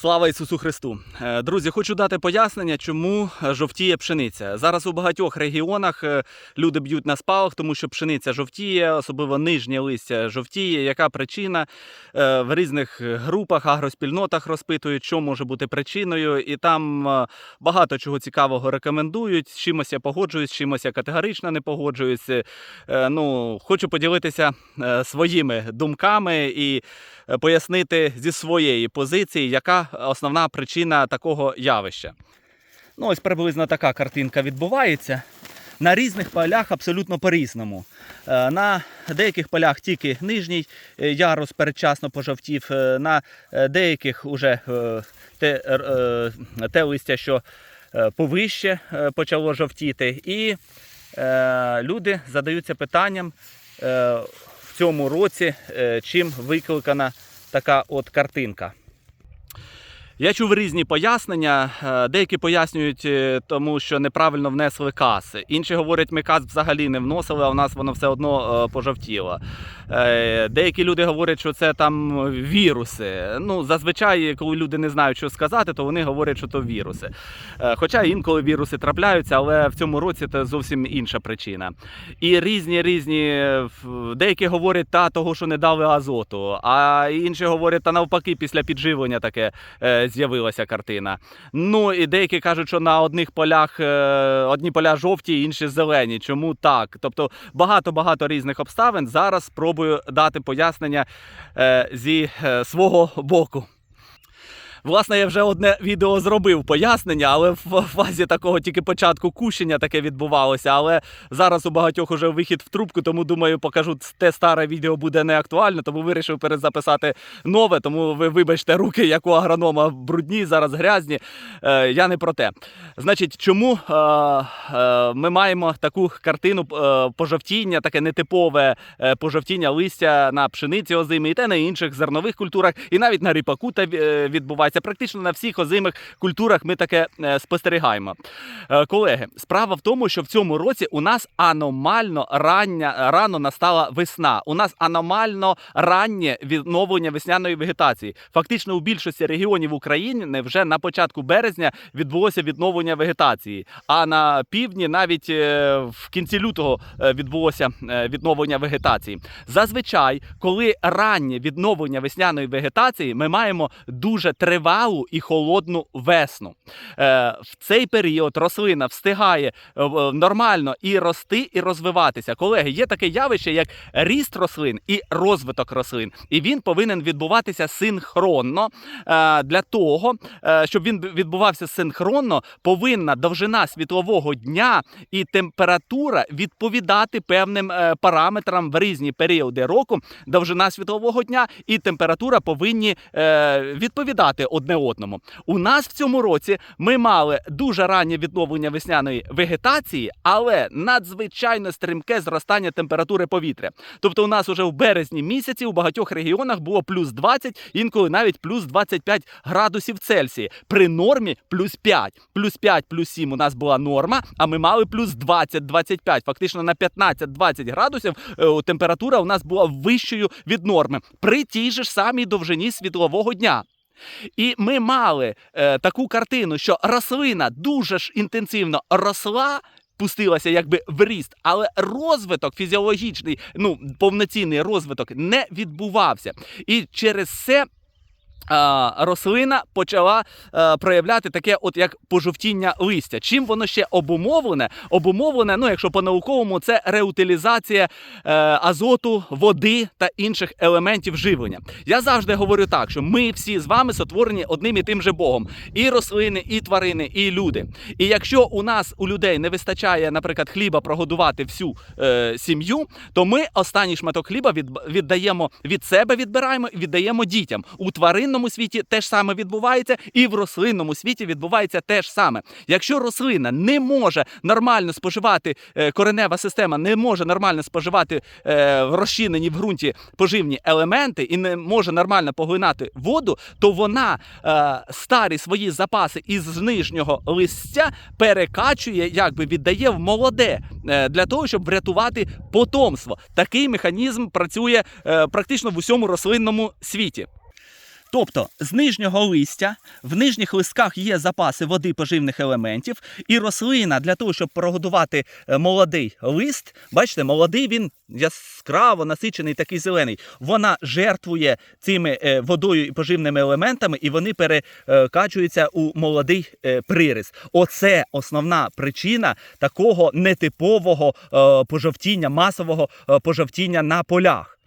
Слава Ісусу Христу! Е, Друзі, хочу дати пояснення, чому е, жовтіє пшениця. Зараз у багатьох регіонах е, люди б'ють на спалах, тому що пшениця жовтіє, особливо нижнє листя жовтіє. Яка причина? В різних групах, агроспільнотах розпитують, що може бути причиною, і там багато чого цікавого рекомендують. З чимось я погоджуюсь, з чимось я категорично не погоджуюсь. Ну, хочу поділитися своїми думками і пояснити зі своєї позиції, яка основна причина такого явища. Ну, ось приблизно така картинка відбувається. На різних полях абсолютно по-різному. Е, На деяких полях тільки нижній е, ярус передчасно пожовтів, е, на деяких уже те, те листя, що повище почало жовтіти. І люди задаються питанням в цьому році, чим викликана така от картинка. Я чув різні пояснення. Е, Деякі пояснюють, е, тому що неправильно внесли кас. Інші говорять, ми кас взагалі не вносили, а в нас воно все одно е, пожовтіло. Е, Деякі люди говорять, що це там віруси. Ну, зазвичай, коли люди не знають, що сказати, то вони говорять, що то віруси. Хоча інколи віруси трапляються, але в цьому році це зовсім інша причина. І різні різні деякі говорять та того, що не дали азоту, а інші говорять, та навпаки, після підживлення таке з'явилася картина. Ну і деякі кажуть, що на одних полях е, одні поля жовті, інші зелені. Чому так? Тобто багато-багато різних обставин. Зараз спробую дати пояснення е, зі е, свого боку. Власне, я вже одне відео зробив пояснення, але в фазі такого тільки початку кущення таке відбувалося. Але зараз у багатьох уже вихід в трубку, тому думаю, покажу те старе відео буде не актуально, тому вирішив перезаписати нове. Тому ви вибачте руки, як у агронома брудні, зараз грязні. Е, я не про те. Значить, чому е, е, ми маємо таку картину е, пожовтіння, таке нетипове е, пожовтіння листя на пшениці озимій, і те на інших зернових культурах, і навіть на ріпаку та е, відбувається. Практично на всіх озимих культурах ми таке е, спостерігаємо. Е, Колеги, справа в тому, що в цьому році у нас аномально рання, рано настала весна. У нас аномально раннє відновлення весняної вегетації. Фактично, у більшості регіонів України вже на початку березня відбулося відновлення вегетації. А на півдні навіть е, в кінці лютого відбулося відновлення вегетації. Зазвичай, коли раннє відновлення весняної вегетації, ми маємо дуже тривалу і холодну весну. Е, В цей період рослина встигає е, нормально і рости, і розвиватися. Колеги, є таке явище, як ріст рослин і розвиток рослин, і він повинен відбуватися синхронно. Е, Для того, е, щоб він відбувався синхронно, повинна довжина світлового дня і температура відповідати певним е, параметрам в різні періоди року. Довжина світлового дня і температура повинні е, відповідати одне одному. У нас в цьому році ми мали дуже раннє відновлення весняної вегетації, але надзвичайно стрімке зростання температури повітря. Тобто, у нас уже в березні місяці у багатьох регіонах було плюс 20, інколи навіть плюс 25 градусів Цельсія. При нормі плюс 5. Плюс 5, плюс 7 у нас була норма, а ми мали плюс 20-25. Фактично на 15-20 градусів е, температура у нас була вищою від норми при тій же ж самій довжині світлового дня. І ми мали е, таку картину, що рослина дуже ж інтенсивно росла. Пустилася якби в ріст, але розвиток фізіологічний, ну повноцінний розвиток не відбувався. І через це рослина почала е, проявляти таке, от як пожовтіння листя. Чим воно ще обумовлене? Обумовлене, ну якщо по-науковому, це реутилізація е, азоту, води та інших елементів живлення. Я завжди говорю так, що ми всі з вами сотворені одним і тим же Богом. І рослини, і тварини, і люди. І якщо у нас у людей не вистачає, наприклад, хліба прогодувати всю е, сім'ю, то ми останній шматок хліба від, віддаємо від себе, відбираємо і віддаємо дітям. У тваринному світі те ж саме відбувається, і в рослинному світі відбувається те ж саме. Якщо рослина не може нормально споживати, е, коренева система не може нормально споживати е, в розчинені в ґрунті поживні елементи і не може нормально поглинати воду, то вона е, старі свої запаси із нижнього листя перекачує, якби віддає в молоде для того, щоб врятувати потомство. Такий механізм працює практично в усьому рослинному світі. Тобто з нижнього листя в нижніх листках є запаси води поживних елементів, і рослина для того, щоб прогодувати е, молодий лист, бачите, молодий він яскраво насичений, такий зелений. Вона жертвує цими е, водою і поживними елементами, і вони перекачуються у молодий е, приріст. Оце основна причина такого нетипового пожовтіння, масового пожовтіння на полях.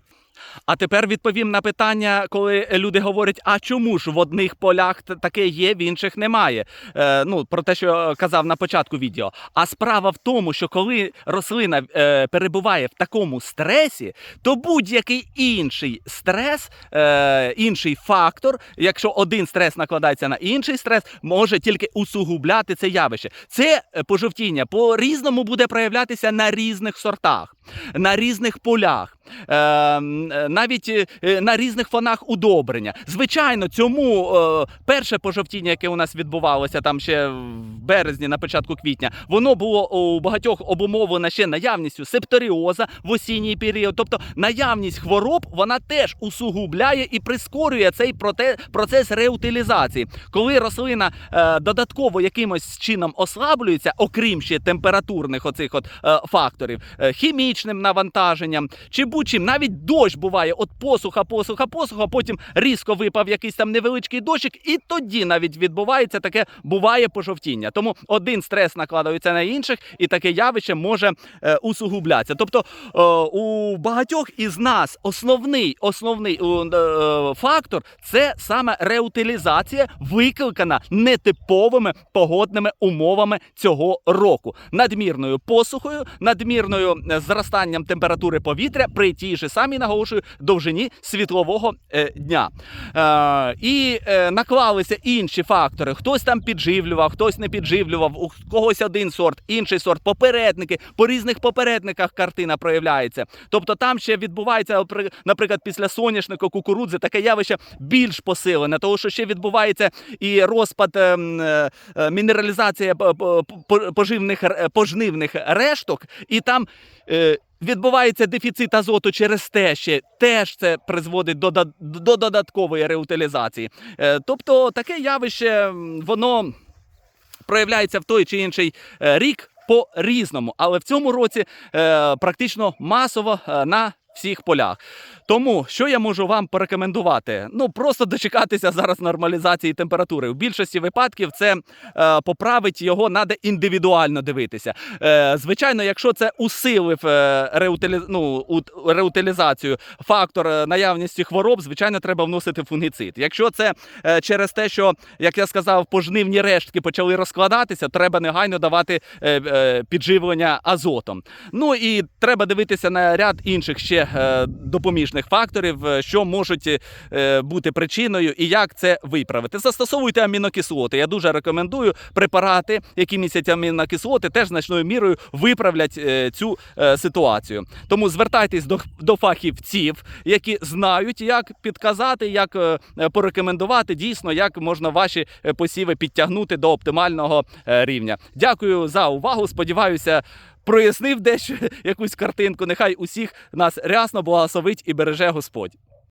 А тепер відповім на питання, коли люди говорять, а чому ж в одних полях таке є, в інших немає. Е, ну, про те, що казав на початку відео. А справа в тому, що коли рослина е, перебуває в такому стресі, то будь-який інший стрес, е, інший фактор, якщо один стрес накладається на інший стрес, може тільки усугубляти це явище. Це е, пожовтіння по-різному буде проявлятися на різних сортах, на різних полях. Е, е, навіть е, на різних фонах удобрення. Звичайно, цьому е, перше пожовтіння, яке у нас відбувалося там ще в березні, на початку квітня, воно було у багатьох обумовлено ще наявністю септоріоза в осінній період. Тобто наявність хвороб вона теж усугубляє і прискорює цей процес реутилізації. Коли рослина е, додатково якимось чином ослаблюється, окрім ще температурних оцих от факторів, хімічним навантаженням чи будь-чим, навіть дощ буває, от посуха, посуха, посуха, потім різко випав якийсь там невеличкий дощик, і тоді навіть відбувається таке буває пожовтіння. Тому один стрес накладається на інших, і таке явище може е, усугублятися. Тобто е, у багатьох із нас основний основний е, е, фактор це саме реутилізація, викликана нетиповими погодними умовами цього року, надмірною посухою, надмірною е, зростанням температури повітря при тій же самій наголошую довжині світлового е, дня. Е, і е, наклалися інші фактори. Хтось там підживлював, хтось не підживлював, у когось один сорт, інший сорт, попередники. По різних попередниках картина проявляється. Тобто там ще відбувається, наприклад, після соняшника кукурудзи таке явище більш посилене, тому що ще відбувається і розпад ем, мінералізація поживних пожнивних решток, і там. Відбувається дефіцит азоту через те, що теж це призводить до, до додаткової реутилізації. Е, Тобто таке явище воно проявляється в той чи інший е, рік по-різному, але в цьому році е, практично масово на всіх полях. Тому що я можу вам порекомендувати? Ну просто дочекатися зараз нормалізації температури. У більшості випадків це е, поправить його, треба індивідуально дивитися. Е, звичайно, якщо це усилив е, реутилі... ну, у- реутилізацію фактор е, наявності хвороб, звичайно, треба вносити фунгіцид. Якщо це е, через те, що, як я сказав, пожнивні рештки почали розкладатися, треба негайно давати е, е, підживлення азотом. Ну і треба дивитися на ряд інших ще е, допоміжних факторів, е, що можуть е, бути причиною і як це виправити. Застосовуйте амінокислоти. Я дуже рекомендую препарати, які містять амінокислоти, теж значною мірою виправлять цю ситуацію. Тому звертайтесь до, до фахівців, які знають, як підказати, як порекомендувати дійсно, як можна ваші посіви підтягнути до оптимального рівня. Дякую за увагу. Сподіваюся. Прояснив дещо якусь картинку. Нехай усіх нас рясно благословить і береже Господь.